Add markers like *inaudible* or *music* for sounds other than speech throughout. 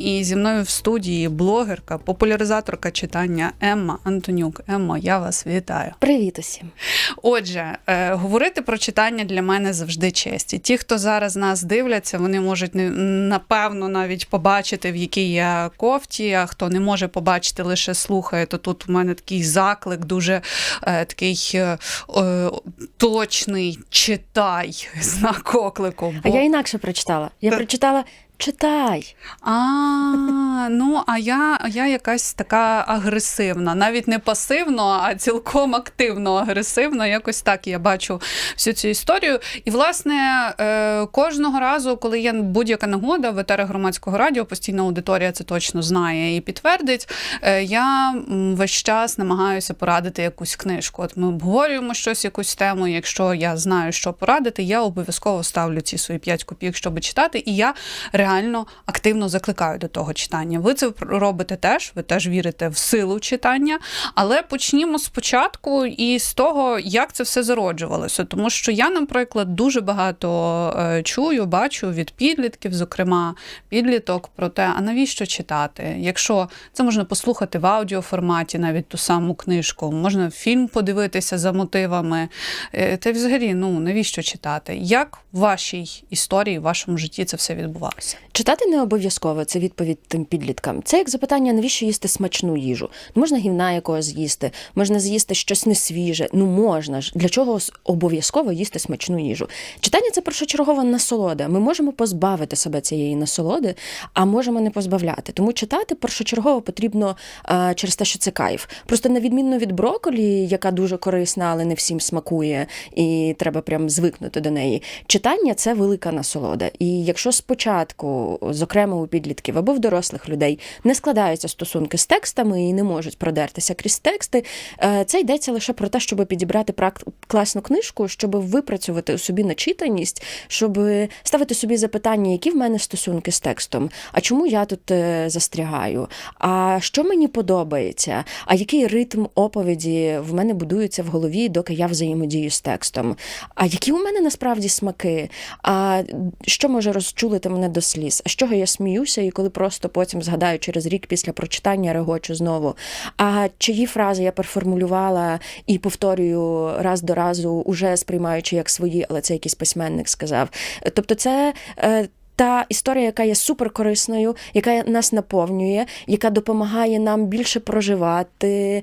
І зі мною в студії блогерка, популяризаторка читання Емма Антонюк. Еммо, я вас вітаю. Привіт усім. Отже, е, говорити про читання для мене завжди честь. І ті, хто зараз нас дивляться, вони можуть не- напевно навіть побачити, в якій я кофті. А хто не може побачити, лише слухає, то тут у мене такий заклик, дуже е, такий е, е, точний читай *laughs* знак оклику. А я інакше прочитала. Я Та- прочитала читай. А, ну а я, я якась така агресивна, навіть не пасивно, а цілком активно агресивно. Якось так я бачу всю цю історію. І власне е, кожного разу, коли є будь-яка нагода в етері громадського радіо, постійна аудиторія це точно знає і підтвердить. е, Я весь час намагаюся порадити якусь книжку. От ми обговорюємо щось, якусь тему. Якщо я знаю, що порадити, я обов'язково ставлю ці свої 5 копійок, щоб читати. І я реально активно закликаю до того читання. Ви це робите теж, ви теж вірите в силу читання. Але почнімо спочатку і з того, як це все зароджувалося. Тому що я, наприклад, дуже багато е, чую, бачу від підлітків, зокрема підліток, про те, а навіщо читати? Якщо це можна послухати в аудіоформаті, навіть ту саму книжку, можна фільм подивитися за мотивами. Е, Та й взагалі, ну навіщо читати? Як в вашій історії, в вашому житті це все відбувалося? Читати не обов'язково, це відповідь тим підліткам. Це як запитання, навіщо їсти смачну їжу? Можна гівна якогось з'їсти, можна з'їсти щось несвіже. Ну можна ж. Для чого обов'язково їсти смачну їжу? Читання це першочергова насолода. Ми можемо позбавити себе цієї насолоди, а можемо не позбавляти. Тому читати першочергово потрібно а, через те, що це кайф. Просто на відміну від броколі, яка дуже корисна, але не всім смакує, і треба прям звикнути до неї. Читання це велика насолода. І якщо спочатку, зокрема у підлітків або в дорослих людей, не складаються стосунки з текстами і не можуть продертися крізь тексти, е, це йдеться лише про те, щоб підібрати класну книжку, щоб випрацювати у собі начитаність, щоб ставити собі запитання, які в мене стосунки з текстом, а чому я тут е, застрягаю, а що мені подобається, а який ритм оповіді в мене будується в голові, доки я взаємодію з текстом. А які у мене насправді смаки? А що може розчулити мене до сліз? З чого я сміюся, і коли просто потім згадаю через рік після прочитання регочу знову? А чиї фрази я переформулювала і повторюю раз до разу, уже сприймаючи як свої, але це якийсь письменник сказав. Тобто, це. Та історія, яка є суперкорисною, яка нас наповнює, яка допомагає нам більше проживати,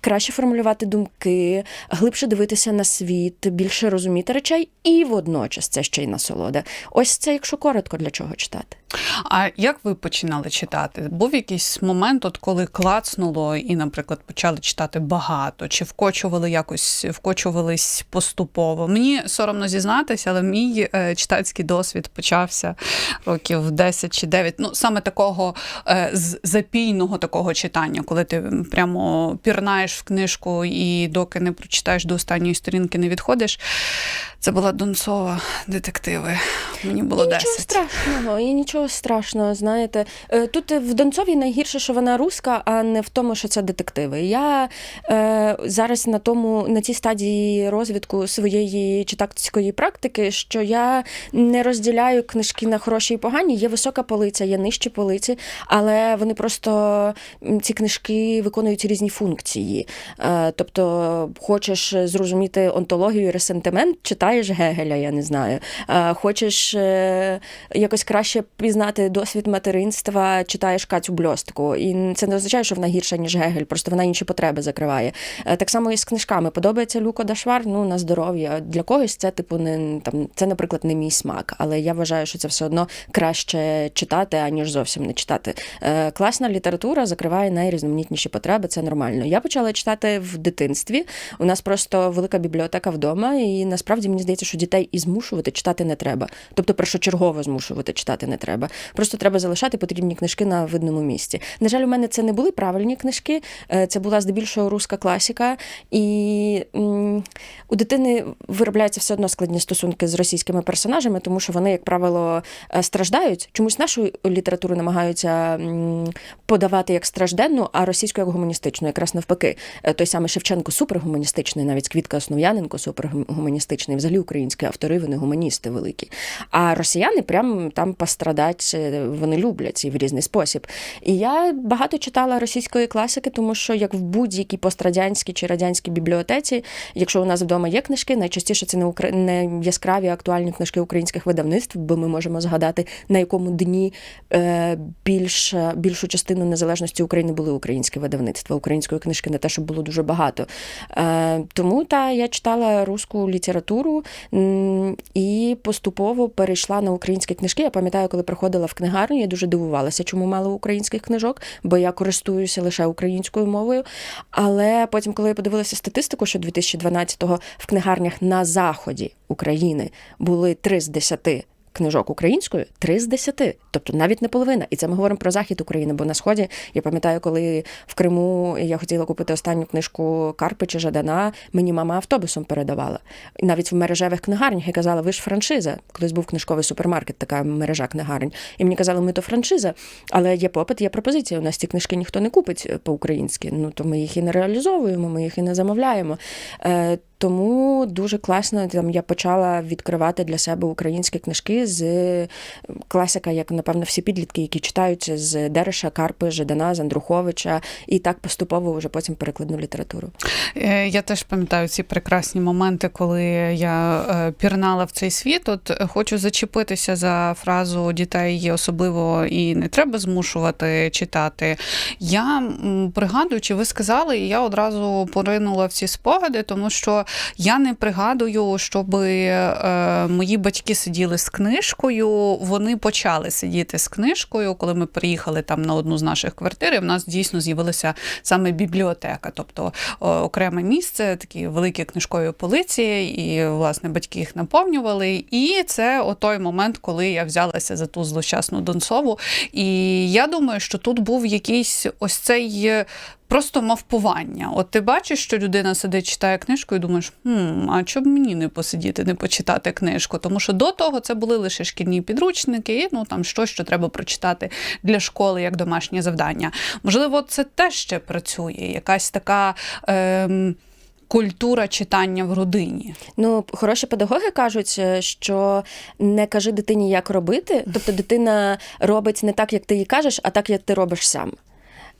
краще формулювати думки, глибше дивитися на світ, більше розуміти речей, і водночас це ще й насолода. Ось це, якщо коротко, для чого читати. А як ви починали читати? Був якийсь момент, от коли клацнуло і, наприклад, почали читати багато, чи вкочували якось, вкочувались поступово? Мені соромно зізнатися, але мій е, читацький досвід почався років 10 чи 9. Ну, саме такого е, запійного такого читання, коли ти прямо пірнаєш в книжку і доки не прочитаєш до останньої сторінки, не відходиш. Це була Донцова детективи. Мені було І 10. Нічого страшного, і нічого страшного. Знаєте, Е, тут в Донцові найгірше, що вона руска, а не в тому, що це детективи. Я е, зараз на тому на цій стадії розвитку своєї читацької практики, що я не розділяю книжки на хороші і погані. Є висока полиця, є нижчі полиці, але вони просто ці книжки виконують різні функції. Е, тобто, хочеш зрозуміти онтологію, і ресентимент, читаєш Гегеля, я не знаю. Е, Хочеш е, якось краще пізнати досвід материнства, читаєш Катю Бльостку. І це не означає, що вона гірша, ніж Гегель, просто вона інші потреби закриває. Е, Так само і з книжками. Подобається Люко Дашвар, ну на здоров'я. Для когось це, типу, не там, це, наприклад, не мій смак, але я вважаю, що це все одно краще читати, аніж зовсім не читати. Е, Класна література закриває найрізноманітніші потреби, це нормально. Я почала читати в дитинстві. У нас просто велика бібліотека вдома, і насправді мені здається, що дітей і змушувати читати не треба. Тобто, першочергово змушувати читати не треба. Просто треба залишати потрібні книжки на видному місці. На жаль, у мене це не були правильні книжки, е, це була здебільшого руська класіка, і у дитини виробляються все одно складні стосунки з російськими персонажами, тому що вони, як правило, е, страждають. Чомусь нашу літературу намагаються подавати як стражденну, а російську як гуманістичну, якраз навпаки. Е, Той самий Шевченко супергуманістичний, навіть Квітка Основ'яненко супергуманістичний, взагалі українські автори, вони гуманісти великі. А росіяни прям там пострадають е, вони люблять і в різний спосіб. І я багато читала російської класики, тому що як в будь-якій пострадянській чи радянській бібліотеці, якщо у нас вдома є книжки, найчастіше це не укра... не яскраві актуальні книжки українських видавництв, бо ми можемо згадати, на якому дні е, більш, більшу частину незалежності України були українські видавництва. Української книжки не те, щоб було дуже багато. Е, тому та я читала русську літературу і поступово перейшла на українські книжки. Я пам'ятаю, коли приходила в книгарню, я дуже дивувалася, чому мало українських книжок, бо я користуюся лише українською мовою. Але потім, коли я подивилася статистику, що 2012-го в книгарнях на заході України були 3 з 10 книжок українською 3 з 10, тобто навіть не половина. І це ми говоримо про захід України. Бо на сході я пам'ятаю, коли в Криму я хотіла купити останню книжку Карпича Жадана, мені мама автобусом передавала. Навіть в мережевих книгарнях я казала, ви ж франшиза. Колись був книжковий супермаркет, така мережа книгарень. І мені казали, ми то франшиза, але є попит, є пропозиція. У нас ці книжки ніхто не купить по-українськи. Ну то ми їх і не реалізовуємо, ми їх і не замовляємо. Е, тому дуже класно там я почала відкривати для себе українські книжки з класика, як напевно всі підлітки, які читають з Дереша, Карпи, Жадана, з Андруховича, і так поступово вже потім перекладну літературу. Е, Я теж пам'ятаю ці прекрасні моменти, коли я е, пірнала в цей світ. От хочу зачепитися за фразу дітей є особливо і не треба змушувати читати. Я пригадую, чи ви сказали, і я одразу поринула в ці спогади, тому що я не пригадую, щоб е, мої батьки сиділи з книжкою. Вони почали сидіти з книжкою, коли ми приїхали там на одну з наших квартир. і В нас дійсно з'явилася саме бібліотека, тобто окреме місце, такі великі книжкові полиці, і власне батьки їх наповнювали. І це о той момент, коли я взялася за ту злощасну Донцову. І я думаю, що тут був якийсь ось цей. Просто мавпування. От ти бачиш, що людина сидить, читає книжку, і думаєш, хм, а чому б мені не посидіти, не почитати книжку? Тому що до того це були лише шкільні підручники, і ну там щось, що треба прочитати для школи як домашнє завдання. Можливо, це теж ще працює, якась така. Ем, Культура читання в родині. Ну, хороші педагоги кажуть, е, що не кажи дитині, як робити. Тобто дитина робить не так, як ти їй кажеш, а так, як ти робиш сам.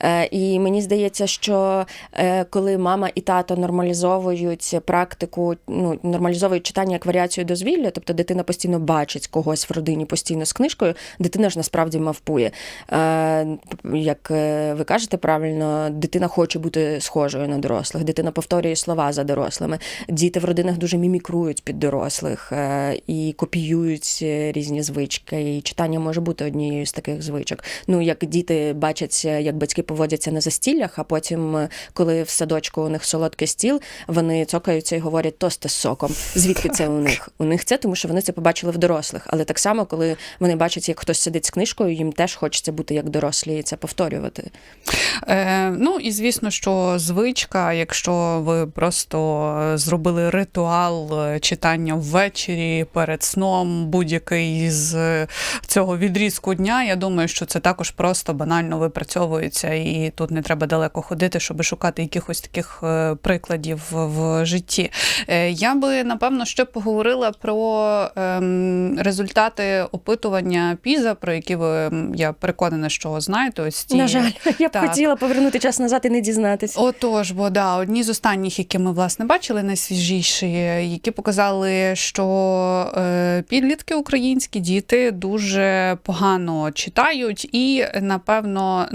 Е, І мені здається, що е, коли мама і тато нормалізовують практику, ну нормалізовують читання як варіацію дозвілля, тобто дитина постійно бачить когось в родині постійно з книжкою, дитина ж насправді мавпує. Е, Як ви кажете правильно, дитина хоче бути схожою на дорослих, дитина повторює слова за дорослими. Діти в родинах дуже мімікрують під дорослих і копіюють різні звички. І читання може бути однією з таких звичок. Ну як діти бачать, як батьки поводяться на застіллях, а потім, е, коли в садочку у них солодкий стіл, вони цокаються і говорять тости з соком. Звідки це у них? У них це, тому що вони це побачили в дорослих. Але так само, коли вони бачать, як хтось сидить з книжкою, їм теж хочеться бути як дорослі і це повторювати. Е, ну і звісно, що звичка, якщо ви просто е, зробили ритуал е, читання ввечері перед сном, будь-який з цього відрізку дня, я думаю, що це також просто банально випрацьовується, і тут не треба далеко ходити, щоб шукати якихось таких е, прикладів в житті. Е, Я би напевно ще поговорила про ем, результати опитування Піза, про які ви я переконана, що знаєте. Ось ці На жаль, *laughs* я б Так. хотіла повернути час назад і не дізнатися. Отож, бо да, одні з останніх, які ми власне бачили, найсвіжіші, які показали, що е, підлітки українські діти дуже погано читають, і напевно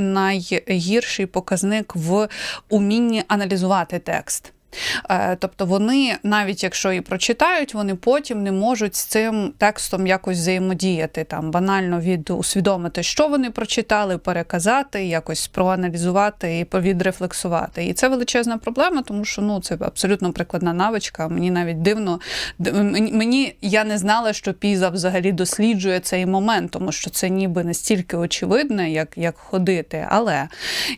найгірший показник в умінні аналізувати текст. Е, Тобто вони, навіть якщо і прочитають, вони потім не можуть з цим текстом якось взаємодіяти, там банально від усвідомити, що вони прочитали, переказати, якось проаналізувати і повідрефлексувати. І це величезна проблема, тому що ну це абсолютно прикладна навичка. Мені навіть дивно мені, я не знала, що Піза взагалі досліджує цей момент, тому що це ніби настільки очевидне, як, як ходити. Але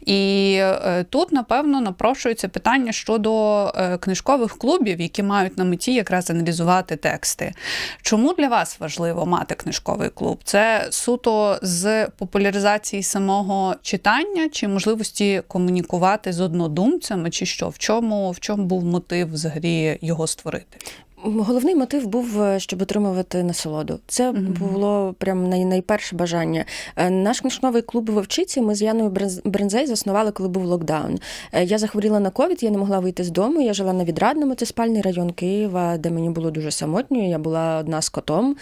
і е, тут, напевно, напрошується питання щодо е, книжкових клубів, які мають на меті якраз аналізувати тексти. Чому для вас важливо мати книжковий клуб? Це суто з популяризації самого читання чи можливості комунікувати з однодумцями, чи що? В чому, в чому був мотив взагалі його створити? Головний мотив був, е, щоб отримувати насолоду. Це Мгм. було прям най, найперше бажання. Е, Наш книжковий клуб Вовчиці ми з Яною Бренз- Брензей заснували, коли був локдаун. Е, Я захворіла на ковід, я не могла вийти з дому. Я жила на відрадному, це спальний район Києва, де мені було дуже самотньо. Я була одна з котом.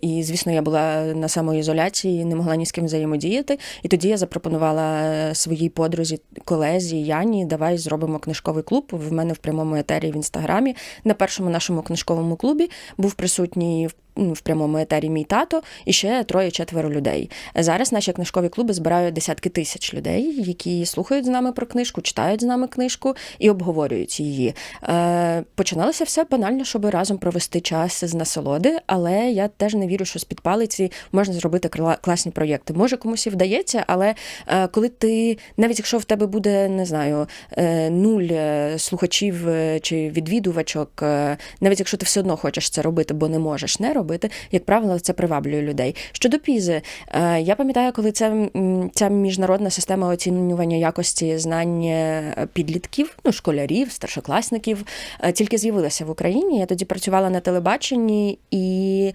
І, звісно, я була на самоізоляції, не могла ні з ким взаємодіяти. І тоді я запропонувала своїй подрузі, колезі Яні, давай зробимо книжковий клуб. В мене в прямому етері в інстаграмі. На першому нашому книжковому клубі був присутній в- прямому етері мій тато і ще троє-четверо людей. Зараз наші книжкові клуби збирають десятки тисяч людей, які слухають з нами про книжку, читають з нами книжку і обговорюють її. Е, починалося все банально, щоб разом провести час з насолоди, але я теж не вірю, що з під палиці можна зробити кла- класні проєкти. Може, комусь і вдається, але е, коли ти, навіть якщо в тебе буде, не знаю, е, нуль слухачів чи відвідувачок, навіть якщо ти все одно хочеш це робити, бо не можеш не робити, як правило, це приваблює людей. Щодо пізи, е, я пам'ятаю, коли це ця міжнародна система оцінювання якості знань е, підлітків, ну школярів, старшокласників, е, тільки з'явилася в Україні. Я тоді працювала на телебаченні, і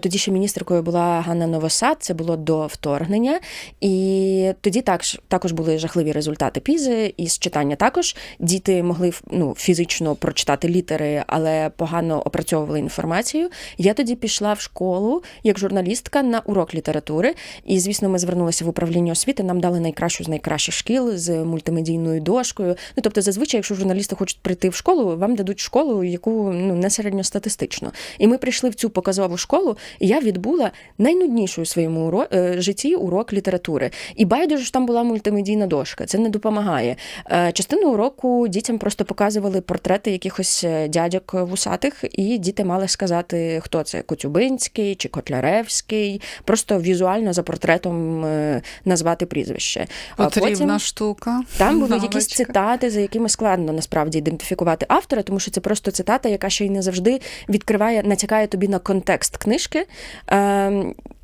тоді ще міністеркою була Ганна Новосад. Це було до вторгнення. І тоді також, також були жахливі результати пізи, і з читання також діти могли ну, фізично прочитати літери, але погано опрацьовували інформацію. Я тоді пішла в школу як журналістка на урок літератури. І, звісно, ми звернулися в управління освіти. Нам дали найкращу з найкращих шкіл з мультимедійною дошкою. Ну тобто, зазвичай, якщо журналісти хочуть прийти в школу, вам дадуть школу, яку ну не середньостатистично. І ми прийшли в цю показову школу, і я відбула найнуднішу у своєму уро... е, житті урок літератури. І байдуже ж там була мультимедійна дошка. Це не допомагає. Е, Частину уроку дітям просто показували портрети якихось е, дядьок вусатих, і діти мали сказати, хто це Коцюбинський чи Котляревський, просто візуально за портретом е, назвати прізвище. Потрібна Потім, штука. там були якісь цитати, за якими складно насправді ідентифікувати автора, тому що це просто цитата, яка ще й не завжди відкриває, натякає тобі на контекст книжки.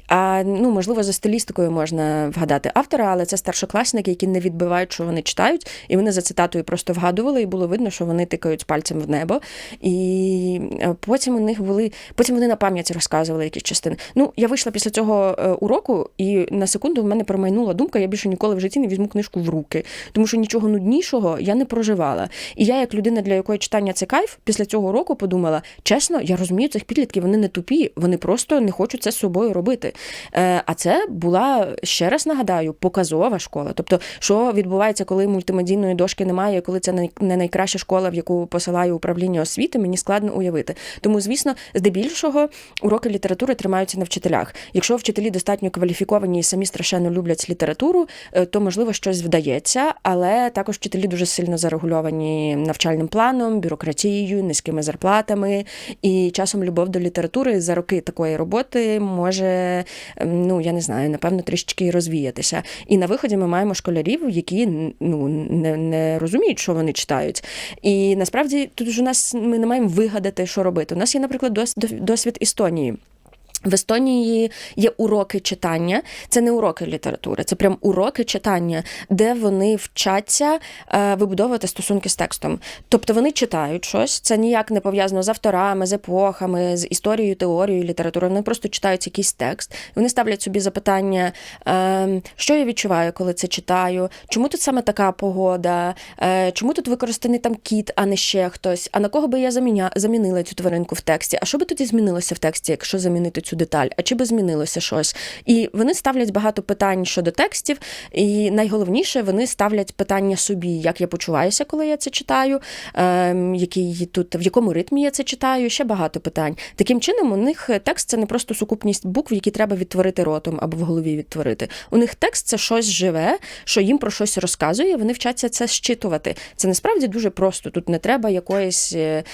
А ну, можливо, за стилістикою можна вгадати автора, але це старшокласники, які не відбивають, що вони читають, і вони за цитатою просто вгадували, і було видно, що вони тикають пальцем в небо. І е, потім у них були, потім вони на пам'яті розказували якісь частини. Ну, я вийшла після цього е, уроку, і на секунду в мене промайнула думка, я більше ніколи в житті не візьму книжку в руки, тому що нічого нуднішого я не проживала. І я, як людина, для якої читання це кайф, після цього року подумала: чесно, я розумію цих підлітків, вони не тупі, вони просто не хочуть це з собою робити. Е, А це була ще раз нагадаю, показова школа. Тобто, що відбувається, коли мультимедійної дошки немає, коли це не найкраща школа, в яку посилає управління освіти, мені складно уявити. Тому, звісно, здебільшого уроки літератури тримаються на вчителях. Якщо вчителі достатньо кваліфіковані і самі страшенно люблять літературу, е, то можливо щось вдається, але також вчителі дуже сильно зарегульовані навчальним планом, бюрократією, низькими зарплатами. І часом любов до літератури за роки такої роботи може, ну я не знаю, напевно, трішечки розвіятися. І на виході ми маємо школярів, які ну не, не розуміють, що вони читають. І насправді тут ж у нас ми не маємо вигадати, що робити. У нас є, наприклад, дос- досвід Естонії. В Естонії є уроки читання. Це не уроки літератури, це прям уроки читання, де вони вчаться е, вибудовувати стосунки з текстом. Тобто вони читають щось, це ніяк не пов'язано з авторами, з епохами, з історією, теорією літератури. Вони просто читають якийсь текст. Вони ставлять собі запитання, е, що я відчуваю, коли це читаю, чому тут саме така погода, е, чому тут використаний там кіт, а не ще хтось, а на кого би я заміня, замінила цю тваринку в тексті? А що би тоді змінилося в тексті, якщо замінити цю деталь? А чи би змінилося щось? І вони ставлять багато питань щодо текстів, і найголовніше, вони ставлять питання собі, як я почуваюся, коли я це читаю, ем, який тут в якому ритмі я це читаю. Ще багато питань. Таким чином, у них текст це не просто сукупність букв, які треба відтворити ротом або в голові відтворити. У них текст це щось живе, що їм про щось розказує. Вони вчаться це щитувати. Це насправді дуже просто. Тут не треба якоїсь е,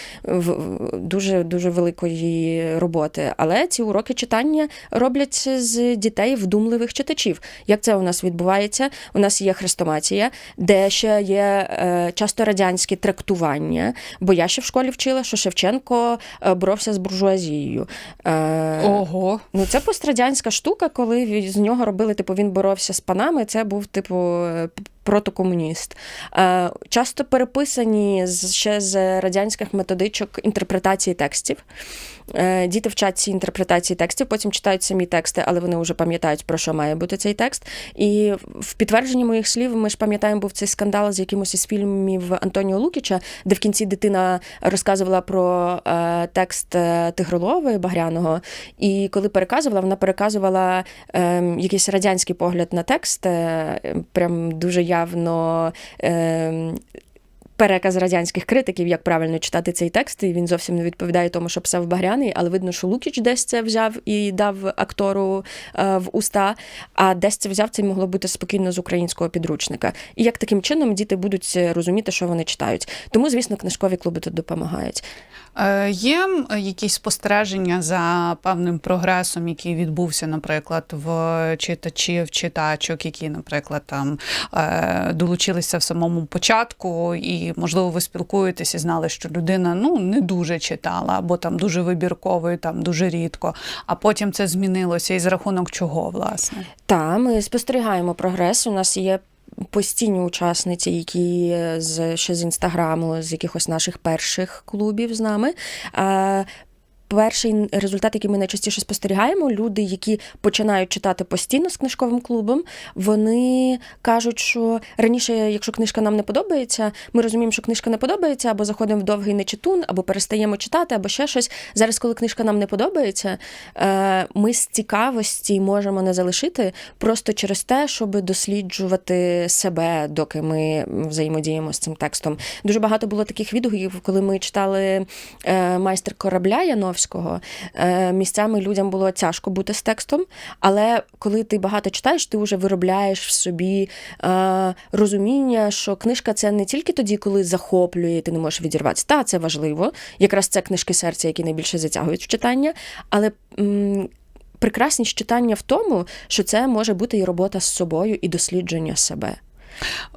дуже дуже великої роботи. Але ці уроки читання роблять з дітей вдумливих читачів. Як це у нас відбувається? У нас є хрестоматія, де ще є е, часто радянське трактування. Бо я ще в школі вчила, що Шевченко е, боровся з буржуазією. Е, Ого. Ну, це пострадянська штука, коли з нього робили, типу, він боровся з панами. Це був, типу, протокомуніст. Е, Часто переписані ще з радянських методичок інтерпретації текстів. Е, Діти вчать ці інтерпретації текстів, потім читають самі тексти, але вони вже пам'ятають, про що має бути цей текст. І в підтвердженні моїх слів ми ж пам'ятаємо, був цей скандал з якимось із фільмів Антоніо Лукіча, де в кінці дитина розказувала про е, текст Тигролови Багряного. І коли переказувала, вона переказувала е, якийсь радянський погляд на текст, прям дуже явно. Е, Переказ радянських критиків, як правильно читати цей текст, і він зовсім не відповідає тому, що писав Багряний, але видно, що Лукіч десь це взяв і дав актору е, в уста, а десь це взяв, це могло бути спокійно з українського підручника. І як таким чином діти будуть розуміти, що вони читають. Тому, звісно, книжкові клуби тут допомагають. Е, Є якісь спостереження за певним прогресом, який відбувся, наприклад, в читачів, читачок, які, наприклад, там е, долучилися в самому початку, і можливо ви спілкуєтеся і знали, що людина ну не дуже читала, або там дуже вибірково, і там дуже рідко. А потім це змінилося, і з рахунок чого, власне. Та ми спостерігаємо прогрес. У нас є постійні учасниці, які з ще з інстаграму, з якихось наших перших клубів з нами. Перший результат, який ми найчастіше спостерігаємо, люди, які починають читати постійно з книжковим клубом, вони кажуть, що раніше, якщо книжка нам не подобається, ми розуміємо, що книжка не подобається, або заходимо в довгий нечитун, або перестаємо читати, або ще щось. Зараз, коли книжка нам не подобається, е, ми з цікавості можемо не залишити просто через те, щоб досліджувати себе, доки ми взаємодіємо з цим текстом. Дуже багато було таких відгуків, коли ми читали е, майстер корабля Яновського. Е, Місцями людям було тяжко бути з текстом, але коли ти багато читаєш, ти вже виробляєш в собі е, розуміння, що книжка це не тільки тоді, коли захоплює, ти не можеш відірватися. Та, це важливо. Якраз це книжки серця, які найбільше затягують в читання. Але прекрасність читання в тому, що це може бути і робота з собою, і дослідження себе.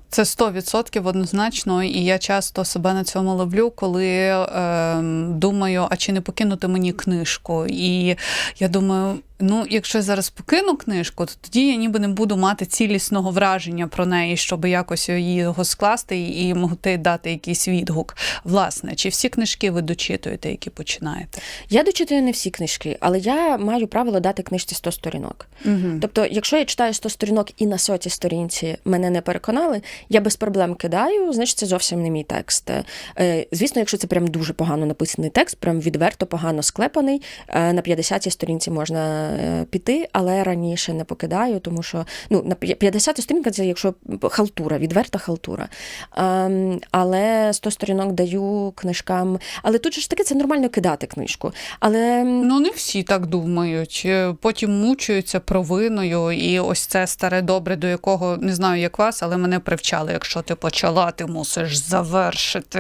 Це 100% однозначно, і я часто себе на цьому ловлю, коли е, думаю, а чи не покинути мені книжку? І я думаю, ну якщо я зараз покину книжку, то тоді я ніби не буду мати цілісного враження про неї, щоб якось її його скласти і могти дати якийсь відгук. Власне, чи всі книжки ви дочитуєте, які починаєте? Я дочитую не всі книжки, але я маю правило дати книжці 100 сторінок. Угу. Тобто, якщо я читаю 100 сторінок і на сотій сторінці мене не переконали, я без проблем кидаю, значить це зовсім не мій текст. Е, Звісно, якщо це прям дуже погано написаний текст, прям відверто погано склепаний, е, на 50-й сторінці можна е, піти, але раніше не покидаю, тому що ну, на 50-та сторінка це якщо халтура, відверта халтура. Ем, Але 100 сторінок даю книжкам. Але тут же ж таки це нормально кидати книжку. Але Ну, не всі так думають. Потім мучуються провиною, і ось це старе добре, до якого не знаю, як вас, але мене привчали. Якщо ти почала, ти мусиш завершити.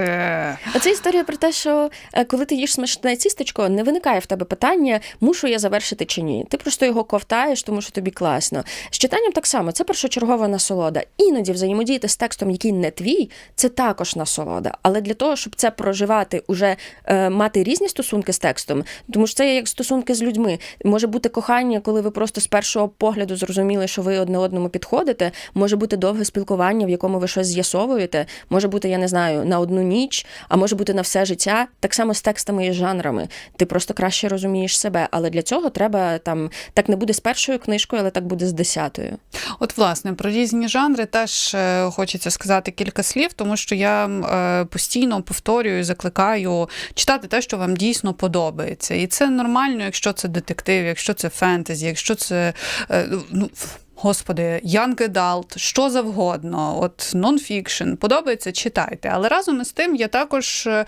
А це історія про те, що е, коли ти їш смачне тістечко, не виникає в тебе питання, мушу я завершити чи ні. Ти просто його ковтаєш, тому що тобі класно. З читанням так само, це першочергова насолода. Іноді взаємодіяти з текстом, який не твій, це також насолода. Але для того, щоб це проживати, уже е, мати різні стосунки з текстом, тому що це як стосунки з людьми. Може бути кохання, коли ви просто з першого погляду зрозуміли, що ви одне одному підходите. Може бути довге спілкування, в якому ви щось з'ясовуєте. Може бути, я не знаю, на одну ніч, а може бути на все життя. Так само з текстами і жанрами. Ти просто краще розумієш себе. Але для цього треба там так не буде з першою книжкою, але так буде з десятою. От, власне, про різні жанри теж е, хочеться сказати кілька слів, тому що я е, постійно повторюю, закликаю читати те, що вам дійсно подобається. І це нормально, якщо це детектив, якщо це фентезі, якщо це е, ну. Господи, young adult, що завгодно, от нонфікшн, подобається, читайте. Але разом із тим я також, е,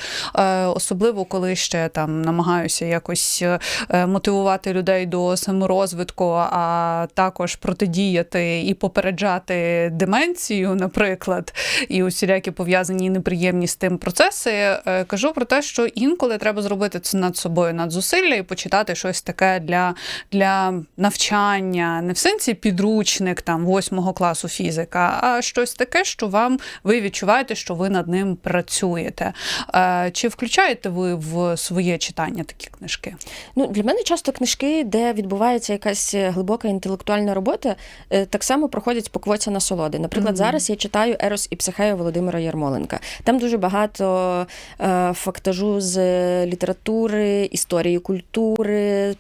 особливо коли ще там намагаюся якось е, мотивувати людей до саморозвитку, а також протидіяти і попереджати деменцію, наприклад, і усілякі пов'язані неприємні з тим процеси. е, Кажу про те, що інколи треба зробити це над собою надзусилля і почитати щось таке для, для навчання, не в сенсі підручника, помічник там восьмого класу фізика, а щось таке, що вам ви відчуваєте, що ви над ним працюєте. Е, Чи включаєте ви в своє читання такі книжки? Ну, для мене часто книжки, де відбувається якась е, глибока інтелектуальна робота, е, так само проходять по квоті насолоди. Наприклад, Мгм. зараз я читаю Ерос і Психея Володимира Ярмоленка. Там дуже багато фактажу з літератури, історії культури.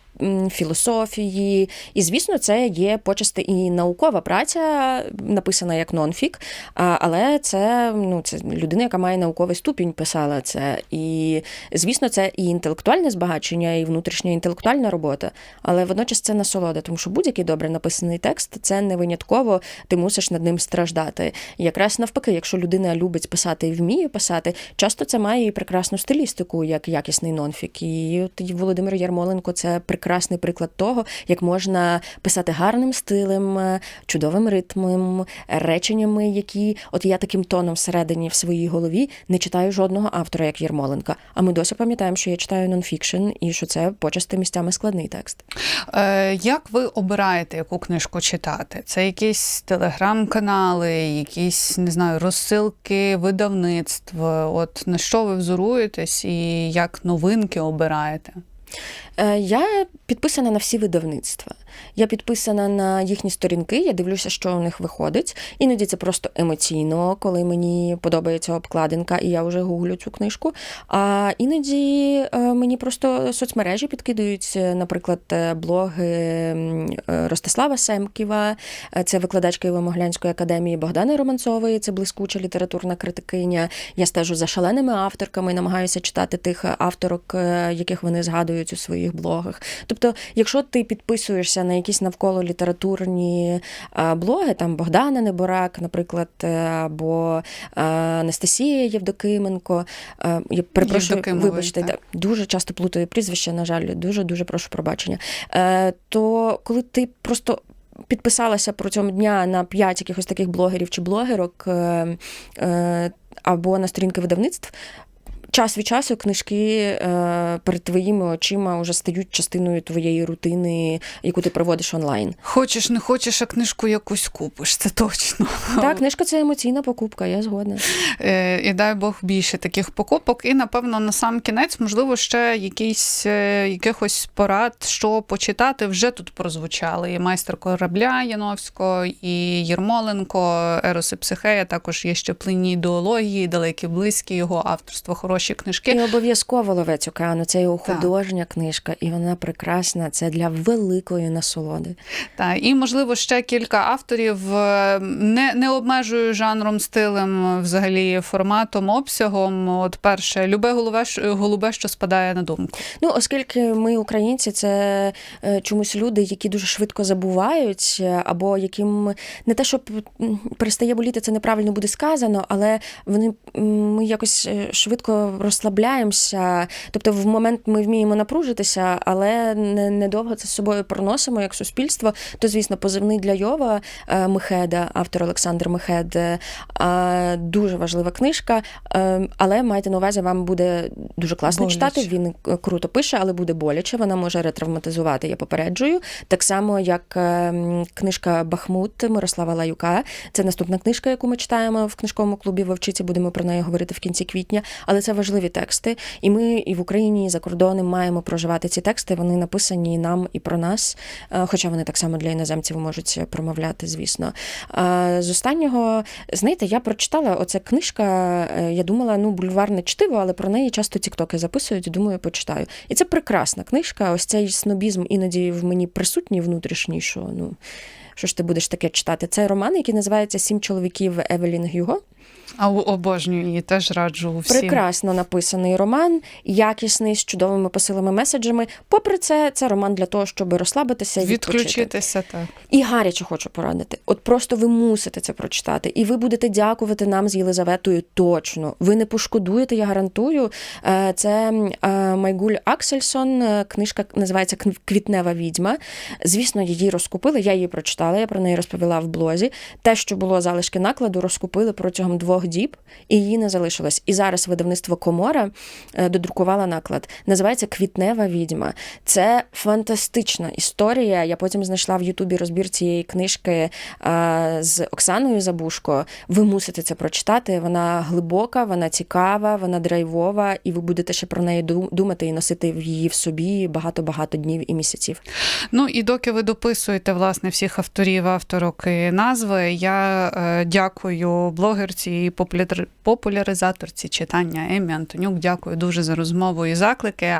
Філософії, і звісно, це є почасти і наукова праця, написана як нонфік, але це ну це людина, яка має науковий ступінь, писала це. І звісно, це і інтелектуальне збагачення, і внутрішня інтелектуальна робота, але водночас це насолода, тому що будь-який добре написаний текст це не винятково, ти мусиш над ним страждати. Якраз навпаки, якщо людина любить писати і вміє писати, часто це має і прекрасну стилістику, як якісний нонфік. І от Володимир Ярмоленко це прекрасний приклад того, як можна писати гарним стилем, е, чудовим ритмом, реченнями, які от я таким тоном всередині в своїй голові не читаю жодного автора, як Ярмоленка. А ми досі пам'ятаємо, що я читаю нонфікшн і що це почасти місцями складний текст. Е, Як ви обираєте, яку книжку читати? Це якісь телеграм-канали, якісь не знаю, розсилки видавництв. От на що ви взоруєтесь і як новинки обираєте? Е, Я підписана на всі видавництва. Я підписана на їхні сторінки, я дивлюся, що у них виходить. Іноді це просто емоційно, коли мені подобається обкладинка, і я вже гуглю цю книжку. А іноді е, мені просто соцмережі підкидують, е, наприклад, блоги Ростислава Семківа, це викладач Києво-Моглянської академії Богдани Романцової, це блискуча літературна критикиня. Я стежу за шаленими авторками, намагаюся читати тих авторок, яких вони згадують у своїх блогах. Тобто, якщо ти підписуєшся на якісь навколо літературні е, блоги, там Богдана Неборак, наприклад, е, або е, Анастасія Євдокименко, я перепрошую, вибачте, так. дуже часто плутаю прізвище, на жаль, дуже дуже прошу пробачення. То коли ти просто підписалася протягом дня на п'ять якихось таких блогерів чи блогерок або на сторінки видавництв. Час від часу книжки е, перед твоїми очима вже стають частиною твоєї рутини, яку ти проводиш онлайн. Хочеш, не хочеш, а книжку якусь купиш, це точно. Так, книжка це емоційна покупка, я згодна. Е, І дай Бог більше таких покупок. І, напевно, на сам кінець, можливо, ще якісь е, якихось порад, що почитати, вже тут прозвучали. І майстер корабля Яновського, і Єрмоленко, Ерос і Психея, також є ще плинні ідеології, далекі близькі, його авторство, хороші книжки. І обов'язково ловець океану. Це його художня книжка, і вона прекрасна. Це для великої насолоди. Та і можливо ще кілька авторів е, не, не обмежую жанром, стилем, взагалі форматом, обсягом. От перше, любе голубе, голубе, що спадає на думку. Ну, оскільки ми, українці, це е, чомусь люди, які дуже швидко забувають, е, або яким не те, щоб перестає боліти, це неправильно буде сказано, але вони ми якось швидко розслабляємося. Тобто, в момент ми вміємо напружитися, але не- недовго це з собою проносимо як суспільство. То, звісно, позивний для Йова е, Мехеда, автор Олександр Мехед, е, дуже важлива книжка. е, Але майте на увазі, вам буде дуже класно Боляче. читати. Він круто пише, але буде боляче. Вона може ретравматизувати, я попереджую. Так само, як книжка Бахмут Мирослава Лаюка. Це наступна книжка, яку ми читаємо в книжковому клубі Вовчиці. Будемо про неї говорити в кінці квітня. Але це важливі тексти. І ми і в Україні, і за кордоном маємо проживати ці тексти. Вони написані нам і про нас, е, хоча вони так само для іноземців можуть промовляти, звісно. З останнього, знаєте, я прочитала оця книжка. е, Я думала, ну бульварне чтиво, але про неї часто тіктоки записують. Думаю, почитаю. І це прекрасна книжка. Ось цей снобізм іноді в мені присутній внутрішній, що ну. Що ж ти будеш таке читати? Це роман, який називається Сім чоловіків Евелін Гюго. А обожнюю її, теж раджу всім. Прекрасно написаний роман, якісний, з чудовими посилими меседжами. Попри це, це роман для того, щоб розслабитися і. Відключитися так. І гаряче хочу порадити. От просто ви мусите це прочитати, і ви будете дякувати нам з Єлизаветою точно. Ви не пошкодуєте, я гарантую. Е, Це е, Майгуль Аксельсон. е, Книжка називається «Кн- Квітнева відьма. Звісно, її розкупили. Я її прочитала. Я про неї розповіла в блозі. Те, що було залишки накладу, розкупили протягом двох діб, і її не залишилось. І зараз видавництво Комора е, додрукувало наклад. Називається Квітнева відьма. Це фантастична історія. Я потім знайшла в Ютубі розбір цієї книжки е, з Оксаною Забушко. Ви мусите це прочитати. Вона глибока, вона цікава, вона драйвова, і ви будете ще про неї думати і носити її в собі багато-багато днів і місяців. Ну і доки ви дописуєте власне всіх авторів, авторок і назви, я е, дякую блогерці і популяр- популяризаторці читання Емі Антонюк. Дякую дуже за розмову і заклики.